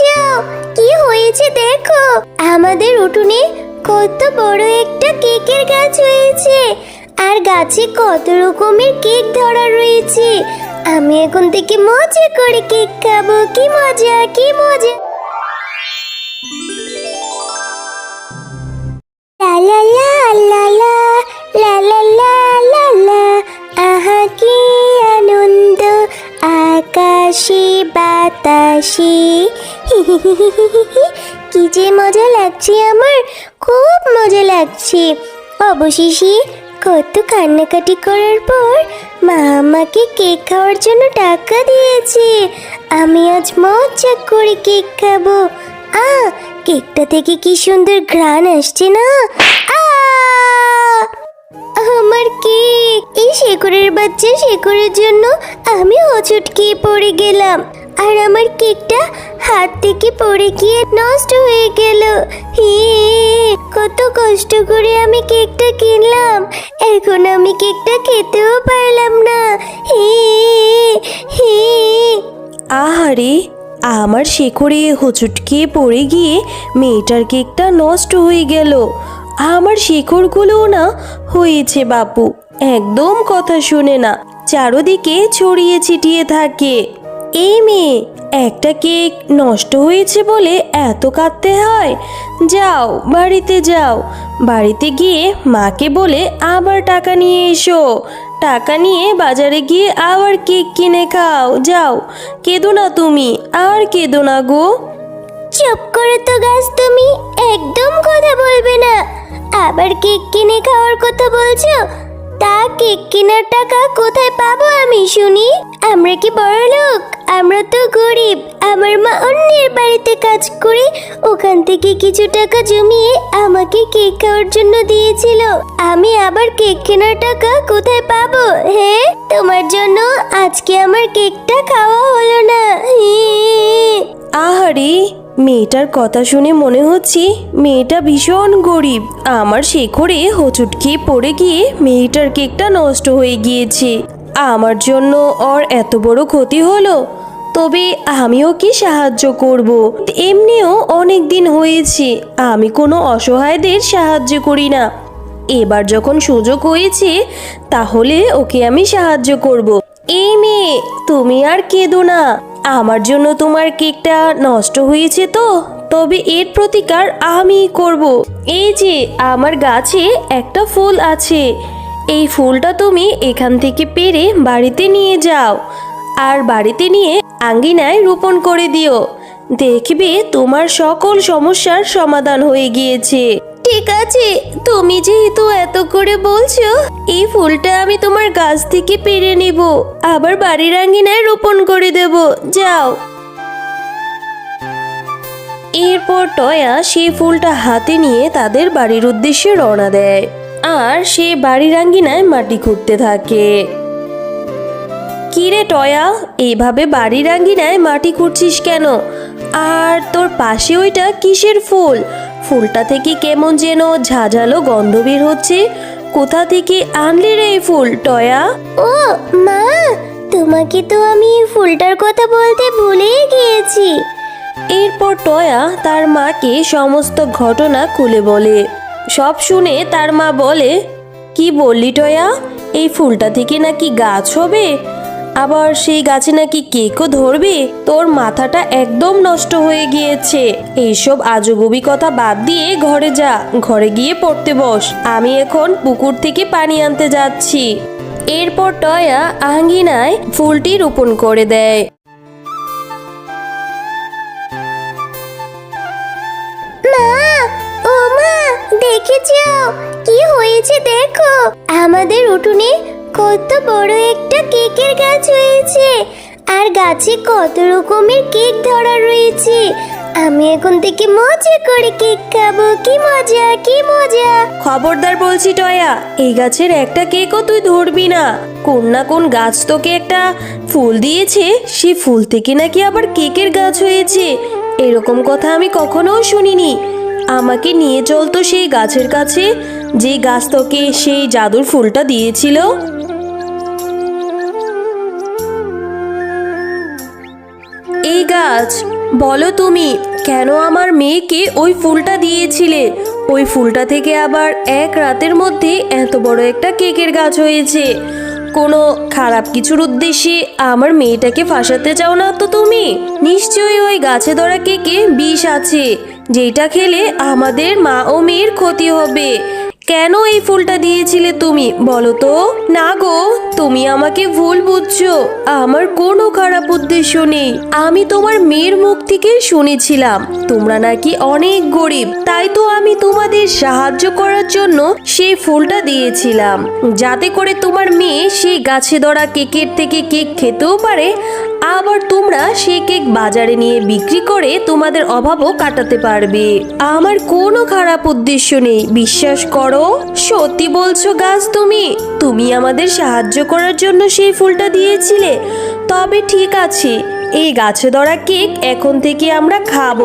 যাও, কি হয়েছে দেখো। আমাদের উঠোনে কত বড় একটা কেকের গাছ হয়েছে, আর গাছে কত রকমের কেক ধরা রয়েছে। আমি এখন থেকে মজা করে কেক খাব, কি মজা কি মজা। লা লা কি আনন্দ, আকাশে বাতাসে। কি যে মজা লাগছে আমার, খুব মজা লাগছে। অবশেষে কত কান্নাকাটি করার পর মা আমাকে কেক খাওয়ার জন্য টাকা দিয়েছে। আমি আজ মজা করে কেক খাব। আ, কেকটা থেকে কি সুন্দর ঘ্রাণ আসছে না? আমার কেক। এই শেকড়ের বাচ্চা শেকড়ের জন্য আমি খেয়ে পড়ে গেলাম। আর আমার কেকটা হাত থেকে পড়ে গিয়ে নষ্ট হয়ে গেল। হে কত কষ্ট করে আমি কেকটা কিনলাম। এখন আমি কেকটা খেতেও পারলাম না। হে হে আহারে, আমার শেকড়ে হোঁচট খেয়ে পড়ে গিয়ে মেয়েটার কেকটা নষ্ট হয়ে গেল। আমার শেকড়গুলোও না হয়েছে বাপু, একদম কথা শুনে না। চারোদিকে ছড়িয়ে ছিটিয়ে থাকে। এই মেয়ে, একটা কেক নষ্ট হয়েছে বলে এত কাঁদতে হয়। যাও, বাড়িতে যাও। বাড়িতে গিয়ে মাকে বলে আবার টাকা নিয়ে এসো। টাকা নিয়ে বাজারে গিয়ে আবার কেক কিনে খাও। যাও, কেঁদো না তুমি, আর কেঁদো না গো। চুপ করে তো গাছ তুমি, একদম কথা বলবে না। আবার কেক কিনে খাওয়ার কথা বলছো? তা কেক কেনার টাকা কোথায় পাবো আমি শুনি, আমরা কি বড় লোক? আমরা তো গরিব। আমার মা অন্যের বাড়িতে কাজ করে, ওখান থেকে কিছু টাকা জমিয়ে আমাকে কেক খাওয়ার জন্য দিয়েছিল। আমি আবার কেক কেনার টাকা কোথায় পাবো হ্যাঁ তোমার জন্য আজকে আমার কেকটা খাওয়া হলো না। আহারে, মেয়েটার কথা শুনে মনে হচ্ছে মেয়েটা ভীষণ গরিব। আমার শেখরে হোঁচট খেয়ে পড়ে গিয়ে মেয়েটার কেকটা নষ্ট হয়ে গিয়েছে। আমার জন্য ওর এত বড় ক্ষতি হলো, তবে আমিও কি সাহায্য করব? এমনিও অনেক দিন হয়েছে, আমি কোনো অসহায়দের সাহায্য করি না। এবার যখন সুযোগ হয়েছে, তাহলে ওকে আমি সাহায্য করব। এই মেয়ে, তুমি আর কেঁদো না। আমার জন্য তোমার কেকটা নষ্ট হয়েছে তো, তবে এর প্রতিকার আমি করব। এই যে, আমার গাছে একটা ফুল আছে। এই ফুলটা তুমি এখান থেকে পেরে বাড়িতে নিয়ে যাও আর বাড়িতে নিয়ে আঙ্গিনায় রোপণ করে দিও। দেখবে তোমার সকল সমস্যার সমাধান হয়ে গিয়েছে। ঠিক আছে, তুমি যেহেতু এত করে বলছো, এই ফুলটা আমি তোমার গাছ থেকে পেরে নিব। আবার বাড়ির আঙ্গিনায় রোপণ করে দেব। যাও। এরপর টয়া সেই ফুলটা হাতে নিয়ে তাদের বাড়ির উদ্দেশ্যে রওনা দেয়। আর সে বাড়ির আঙ্গিনায় মাটি খুঁড়তে থাকে। কিরে টয়া এইভাবে বাড়ির আঙ্গিনায় মাটি খুঁড়ছিস কেন? আর তোর পাশে ওইটা কিসের ফুল? ফুলটা থেকে কেমন যেন ঝাঝালো গন্ধ বের হচ্ছে। কোথা থেকে আনলি রে এই ফুল টয়া? ও মা তোমাকে তো আমি ফুলটার কথা বলতে ভুলেই গিয়েছি। এরপর টয়া তার মাকে সমস্ত ঘটনা খুলে বলে। সব শুনে তার মা বলে, কি বললি টয়া? এই ফুলটা থেকে নাকি গাছ হবে? আবার সেই গাছে নাকি কেকও ধরবে? তোর মাথাটা একদম নষ্ট হয়ে গিয়েছে। এইসব আজগুবি কথা বাদ দিয়ে ঘরে যা, ঘরে গিয়ে পড়তে বস। আমি এখন পুকুর থেকে পানি আনতে যাচ্ছি। এরপর টয়া আঙ্গিনায় ফুলটি রোপণ করে দেয়। যাও কি হয়েছে দেখো। আমাদের উঠোনে কত বড় একটা কেকের গাছ হয়েছে। আর গাছে কত রকমের কেক ধরা রয়েছে। আমি এখন থেকে মজা করে কেক খাব। কি মজা কি মজা। খবরদার বলছি টয়া, এই গাছের একটা কেকও তুই ধরবি না। কোন না কোন গাছ তোকে একটা ফুল দিয়েছে সেই ফুল থেকে নাকি আবার কেকের গাছ হয়েছে। এরকম কথা আমি কখনো শুনিনি। আমাকে নিয়ে চলতো সেই গাছের কাছে। যে গাছ তোকে সেই জাদুর ফুলটা দিয়েছিল। এই গাছ, বলো তুমি, কেন আমার মেয়েকে ওই ফুলটা দিয়েছিলে? ওই ফুলটা থেকে আবার এক রাতের মধ্যে এত বড় একটা কেকের গাছ হয়েছে। কোনো খারাপ কিছুর উদ্দেশ্যে আমার মেয়েটাকে ফাঁসাতে চাও না তো তুমি? নিশ্চয়ই ওই গাছে ধরা কেকে বিষ আছে, যেটা খেলে আমাদের মা ও মেয়ের ক্ষতি হবে। কেন এই ফুলটা দিয়েছিলে তুমি? বলো তো। না গো, তুমি আমাকে ভুল বুঝছ। আমার কোনো খারাপ উদ্দেশ্য নেই। আমি তোমার মেয়ের মুখ থেকে শুনেছিলাম। তোমরা নাকি অনেক গরিব। তাই তো আমি তোমাদের সাহায্য করার জন্য সেই ফুলটা দিয়েছিলাম। যাতে করে তোমার মেয়ে সেই গাছে ধরা কেকের থেকে কেক খেতেও পারে। আবার তোমরা সেই কেক বাজারে নিয়ে বিক্রি করে তোমাদের অভাবও কাটাতে পারবে। আমার কোনো খারাপ উদ্দেশ্য নেই, বিশ্বাস করো। সত্যি বলছো গাছ তুমি তুমি আমাদের সাহায্য করার জন্য সেই ফুলটা দিয়েছিলে। তবে ঠিক আছে এই গাছে ধরা কেক এখন থেকে আমরা খাব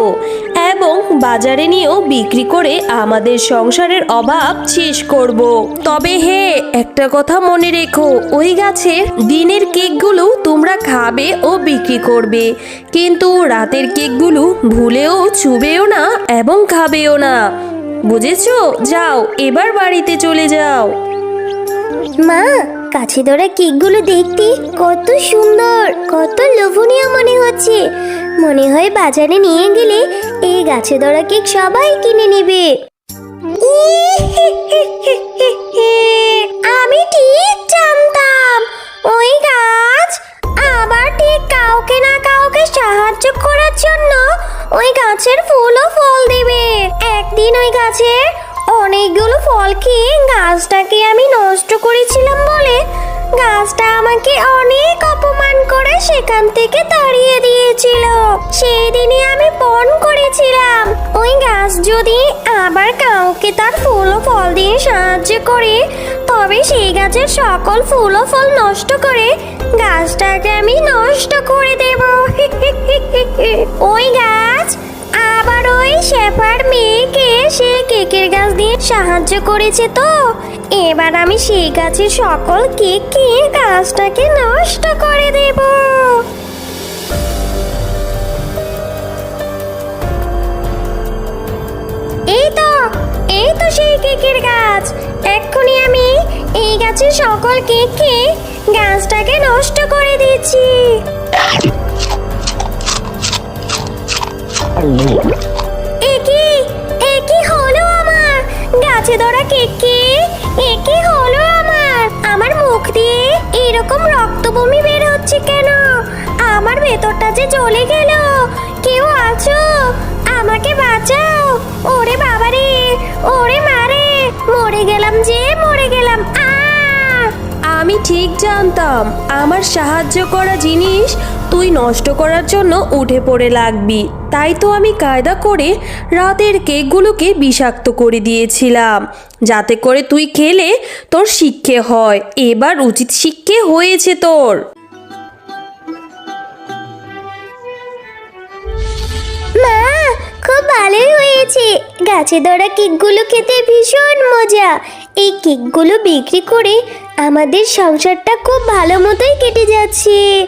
এবং বাজারে নিয়েও বিক্রি করে আমাদের সংসারের অভাব শেষ করব। তবে হে, একটা কথা মনে রেখো, ওই গাছে দিনের কেকগুলো তোমরা খাবে ও বিক্রি করবে। কিন্তু রাতের কেকগুলো ভুলেও চুবেও না এবং খাবেও না। বুঝেছ? যাও, এবার বাড়িতে চলে যাও। মা, কাছে ধরা কেকগুলো দেখতে কত সুন্দর, কত লোভনীয় মনে হচ্ছে। মনে হয় বাজারে নিয়ে গেলে এই গাছে ধরা কেক সবাই কিনে নেবে। আমি ঠিক জানতাম, ওই গাছ আবার ঠিক কাউকে না কাউকে সাহায্য করার জন্য ওই গাছের ফুল ও ফল দেবে। একদিন ওই গাছের অনেকগুলো ফল খেয়ে গাছটাকে আমি নষ্ট করেছিলাম বলে গাছটা আমাকে অনেক অপমান করে সেখান থেকে তাড়িয়ে দিয়েছিল। সেই দিনই আমি পণ করেছিলাম। ওই গাছ যদি আবার কাউকে তার ফুল ও ফল দিয়ে সাহায্য করে, তবে সেই গাছের সকল ফুল ও ফল নষ্ট করে গাছটাকে আমি নষ্ট করে দেব। সাহায্য করেছে তো। এবার আমি সেই গাছের সকল কে কে গাছটাকে নষ্ট করে দেব। এই তো এই তো সেই কেকের গাছ। এক্ষুনি আমি এই গাছের সকল কেক খেয়ে গাছটাকে নষ্ট করে দিচ্ছি। বমি বের হচ্ছে কেন? আমার ভেতরটা যে চলে গেল। কেউ আছো? আমাকে বাঁচাও। ওরে বাবারে, ওরে মারে। মরে গেলাম যে মরে গেলাম। আমি ঠিক জানতাম, আমার সাহায্য করা জিনিস তুই নষ্ট করার জন্য উঠে পড়ে লাগবি। তাই তো আমি কায়দা করে রাতের কেকগুলোকে বিষাক্ত করে দিয়েছিলাম। যাতে করে তুই খেলে তোর শিক্ষে হয়। এবার উচিত শিক্ষে হয়েছে তোর। মা, খুব ভালোই হয়েছে। গাছে ধরা কেকগুলো খেতে ভীষণ মজা। এই কেকগুলো বিক্রি করে আমাদের সংসারটা খুব ভালো মতোই কেটে যাচ্ছে।